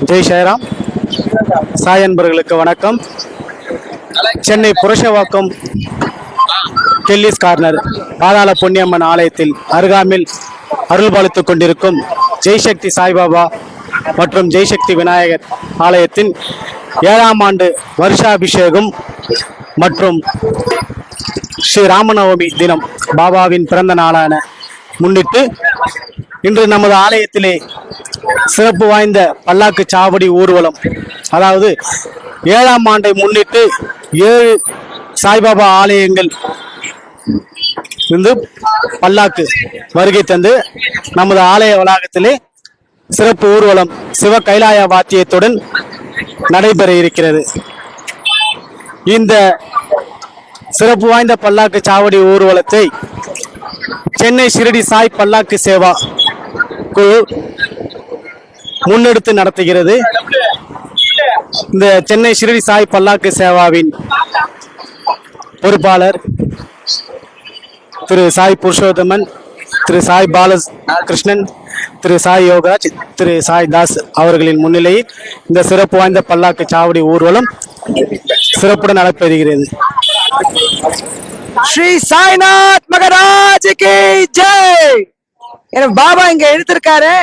ஜெய் சாய்ராம் சாய் அன்பர்களுக்கு வணக்கம். சென்னை புரஷவாக்கம் கெல்லிஸ் கார்னர் பாதாள பொன்னியம்மன் ஆலயத்தில் அருகாமில் அருள்பாலித்துக் கொண்டிருக்கும் ஜெய்சக்தி சாய்பாபா மற்றும் ஜெய்சக்தி விநாயகர் ஆலயத்தின் ஏழாம் ஆண்டு வருஷாபிஷேகம் மற்றும் ஸ்ரீ ராமநவமி தினம் பாபாவின் பிறந்த நாளான முன்னிட்டு இன்று நமது ஆலயத்திலே சிறப்பு வாய்ந்த பல்லாக்கு சாவடி ஊர்வலம். அதாவது ஏழாம் ஆண்டை முன்னிட்டு ஏழு சாய்பாபா ஆலயங்கள் இருந்து பல்லாக்கு வருகை தந்து நமது ஆலய வளாகத்திலே சிறப்பு ஊர்வலம் சிவ கைலாய வாத்தியத்துடன் நடைபெற இருக்கிறது. இந்த சிறப்பு வாய்ந்த பல்லாக்கு சாவடி ஊர்வலத்தை சென்னை ஷிரடி சாய் பல்லாக்கு சேவா குழு முன்னெடுத்து நடத்துகிறது. இந்த சென்னை ஷிரடி சாய் பல்லாக்கு சேவாவின் பொறுப்பாளர் திரு சாய் புருஷோத்தமன் திரு சாய் பால கிருஷ்ணன் திரு சாய் யோகராஜ் திரு சாய் தாஸ் அவர்களின் முன்னிலையில் இந்த சிறப்பு வாய்ந்த பல்லாக்கு சாவடி ஊர்வலம் சிறப்புடன் நடைபெறுகிறது. ஸ்ரீ சாய்நாத் மகராஜ் கி ஜெய்! என பாபா இங்க எடுத்திருக்காரு.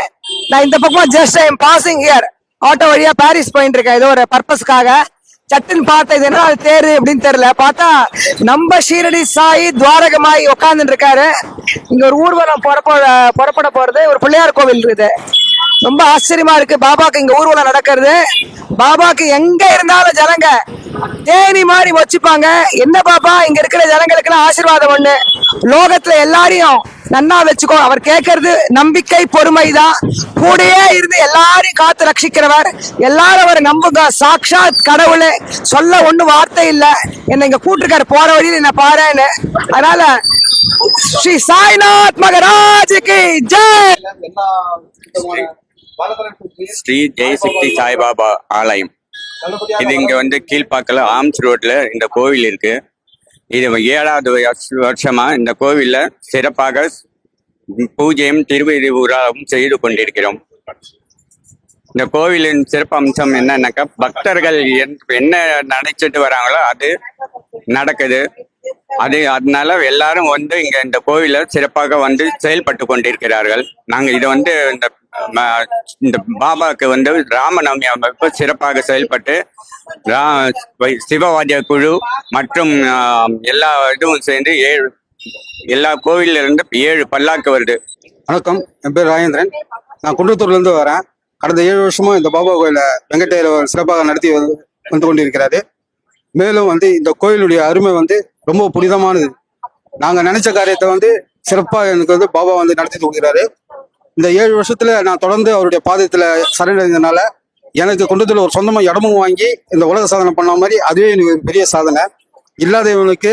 நான் இந்த பக்கமா just I am passing here auto வழியா பாரிஸ் போயிட்டு இருக்கேன். ஏதோ ஒரு பர்பஸ்க்காக சட்டுன்னு பார்த்தா இது என்ன தேரு அப்படின்னு தெரியல. பார்த்தா நம்ம ஷீரடி சாய் துவாரகமாய் உட்காந்துட்டு இருக்காரு. இங்க ஒரு ஊர்வலம் புறப்பட புறப்பட போறது ஒரு பிள்ளையார் கோவில் இருக்குது. ரொம்ப ஆச்சரியமா இருக்கு. பாபாக்கு இங்க ஊர்வலம் நடக்கிறது. பாபாக்கு எங்க இருந்தாலும் ஜனங்க தேனி மாதிரி வச்சுப்பாங்க. என்ன பாப்பா? இங்க இருக்கிற ஜனங்களுக்கு எல்லாம் ஆசீர்வாதம் ஒண்ணு. லோகத்துல எல்லாரையும் நன்னா வச்சுக்கோ. அவர் கேட்கறது நம்பிக்கை பொறுமை தான் கூடயே இருந்து எல்லாரையும் காத்து ரட்சிக்கிறவர். எல்லாரும் அவர் நம்புங்க. சாக்ஷாத் கடவுளே சொல்ல ஒண்ணு வார்த்தை இல்ல. என்ன இங்க கூட்டிருக்காரு போற வழியில என்ன பாருன்னு. அதனால ஸ்ரீ சாய்நாத் மகராஜுக்கு ஜெய்! ஸ்ரீ ஜெயசக்தி சாய்பாபா ஆலயம். இது இங்க வந்து கீழ்பாக்கல ஆம்ஸ் ரோட்ல இந்த கோவில் இருக்கு. இது ஏழாவது வருஷமா இந்த கோவில்ல சிறப்பாக பூஜையும் திருவிழிவுறாவும் செய்து கொண்டிருக்கிறோம். இந்த கோவிலின் சிறப்பு அம்சம் என்னன்னாக்கா பக்தர்கள் என்- என்ன நினைச்சிட்டு வராங்களோ அது நடக்குது. அது அதனால எல்லாரும் வந்து இங்க இந்த கோவில சிறப்பாக வந்து செயல்பட்டு கொண்டிருக்கிறார்கள். நாங்க இதை வந்து இந்த இந்த பாபாக்கு வந்து ராமநவமி அமைப்பு சிறப்பாக செயல்பட்டு ரா- வை- சிவவாதிய குழு மற்றும் எல்லா இதுவும் சேர்ந்து ஏழு எல்லா கோவில்ல இருந்து ஏழு பல்லாக்கு வருது. வணக்கம். என் பேர் ராஜேந்திரன். நான் குன்றத்தூர்ல இருந்து வரேன். கடந்த ஏழு வருஷமா இந்த பாபா கோயில வெங்கடேயர் சிறப்பாக நடத்தி வந்து வந்து கொண்டிருக்கிறாரு. மேலும் வந்து இந்த கோயிலுடைய அருமை வந்து ரொம்ப புனிதமானது. நாங்க நினைச்ச காரியத்தை வந்து சிறப்பா எனக்கு வந்து பாபா வந்து நடத்தி கொடுக்குறாரு இந்த ஏழு வருஷத்துல நான் தொடர்ந்து அவருடைய பாதத்துல சரணடைந்ததுனால எனக்கு குன்றத்தூர்ல ஒரு சொந்தமா இடமும் வாங்கி இந்த உலக சாதனை பண்ண மாதிரி அதுவே எனக்கு ஒரு பெரிய சாதனை. இல்லாதவனுக்கு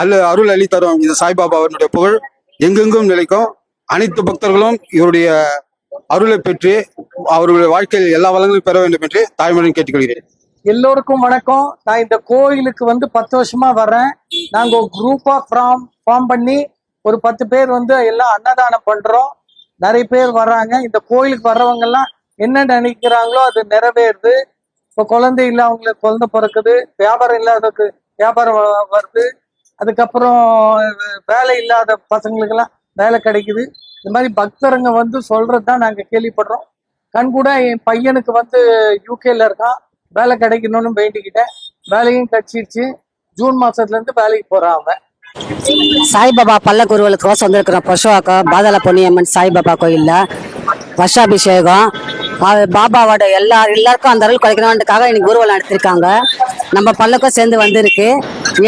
அல்ல அருள் அள்ளி தரும் இந்த சாய்பாபா அவருடைய புகழ் எங்கெங்கும் நிலைக்கும். அனைத்து பக்தர்களும் இவருடைய அருளை பெற்று அவருடைய வாழ்க்கையில் எல்லா வளங்களும் பெற வேண்டும் என்று தாய்மொழியும் கேட்டுக்கொள்கிறேன். எல்லோருக்கும் வணக்கம். நான் இந்த கோயிலுக்கு வந்து பத்து வருஷமா வர்றேன். நாங்க ஒரு குரூப்பா ஃபார்ம் ஃபார்ம் பண்ணி ஒரு பத்து பேர் வந்து எல்லாம் அன்னதானம் பண்றோம். நிறைய பேர் வர்றாங்க. இந்த கோயிலுக்கு வர்றவங்க எல்லாம் என்ன நினைக்கிறாங்களோ அது நிறைவேறுது. இப்போ குழந்தை இல்லாதவங்களுக்கு குழந்தை பிறக்குது. வியாபாரம் இல்லாதவங்களுக்கு வியாபாரம் வருது. அதுக்கப்புறம் வேலை இல்லாத பசங்களுக்கெல்லாம் வேலை கிடைக்குது. இந்த மாதிரி பக்தருங்க வந்து சொல்றது தான் நாங்கள் கேள்விப்படுறோம். கண் கூட என் பையனுக்கு வந்து யூகேல இருக்கான். வேலை கிடைக்கணும்னு வேண்டிக்கிட்டேன் வேலையும் கிடைச்சிருச்சு ஜூன் மாசத்துல இருந்து வேலைக்கு போறான் அவன். சாய்பாபா பல்லக்கு ஊர்வலத்துக்கோசம் வந்திருக்கிறோம் பசுவாக்கம் பாதாள பொன்னியம்மன் சாய்பாபா கோயிலில் வருஷாபிஷேகம். பாபாவோட எல்லா எல்லாருக்கும் அந்த அருள் குறைக்கணுன்றக்காக இன்னைக்கு ஊர்வலம் நடத்திருக்காங்க. நம்ம பல்லக்கும் சேர்ந்து வந்திருக்கு.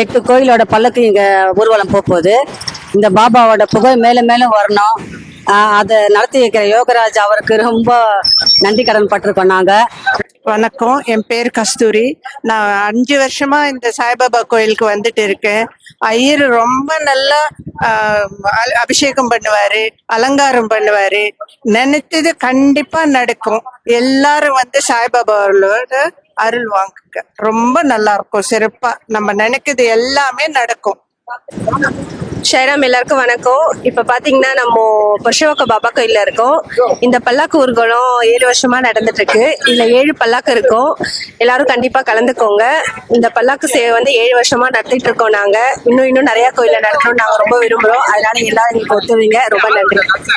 எட்டு கோயிலோட பல்லக்கு இங்கே ஊர்வலம் போக போகுது. இந்த பாபாவோட புகழ் மேலும் மேலும் வரணும். அதை நடத்தி வைக்கிற யோகராஜ் அவருக்கு ரொம்ப நன்றி கடன் பட்டிருக்கோம் நாங்க. வணக்கம். என் பேர் கஸ்தூரி. நான் அஞ்சு வருஷமா இந்த சாய்பாபா கோயிலுக்கு வந்துட்டு இருக்கேன். ஐயர் ரொம்ப நல்லா ஆஹ், அபிஷேகம் பண்ணுவாரு அலங்காரம் பண்ணுவாரு. நினைத்தது கண்டிப்பா நடக்கும். எல்லாரும் வந்து சாய்பாபாவோட அருள் வாங்குங்க. ரொம்ப நல்லா இருக்கும். சிறப்பா. நம்ம நினைக்கிறது எல்லாமே நடக்கும். ஷைராம் எல்லாருக்கும் வணக்கம். இப்போ பார்த்தீங்கன்னா நம்ம புருஷவக்க பாபா கோயிலில் இருக்கோம். இந்த பல்லாக்கு ஊர்வலம் ஏழு வருஷமா நடந்துட்டு இருக்கு இதுல ஏழு பல்லாக்கு இருக்கும். எல்லாரும் கண்டிப்பா கலந்துக்கோங்க. இந்த பல்லாக்கு சேவை வந்து ஏழு வருஷமா நடத்திட்டு இருக்கோம் நாங்க. இன்னும் இன்னும் நிறைய கோயில நடத்தணும் நாங்க ரொம்ப விரும்புறோம். அதனால எல்லாரும் எங்களுக்கு ஒத்துவீங்க. ரொம்ப நன்றி.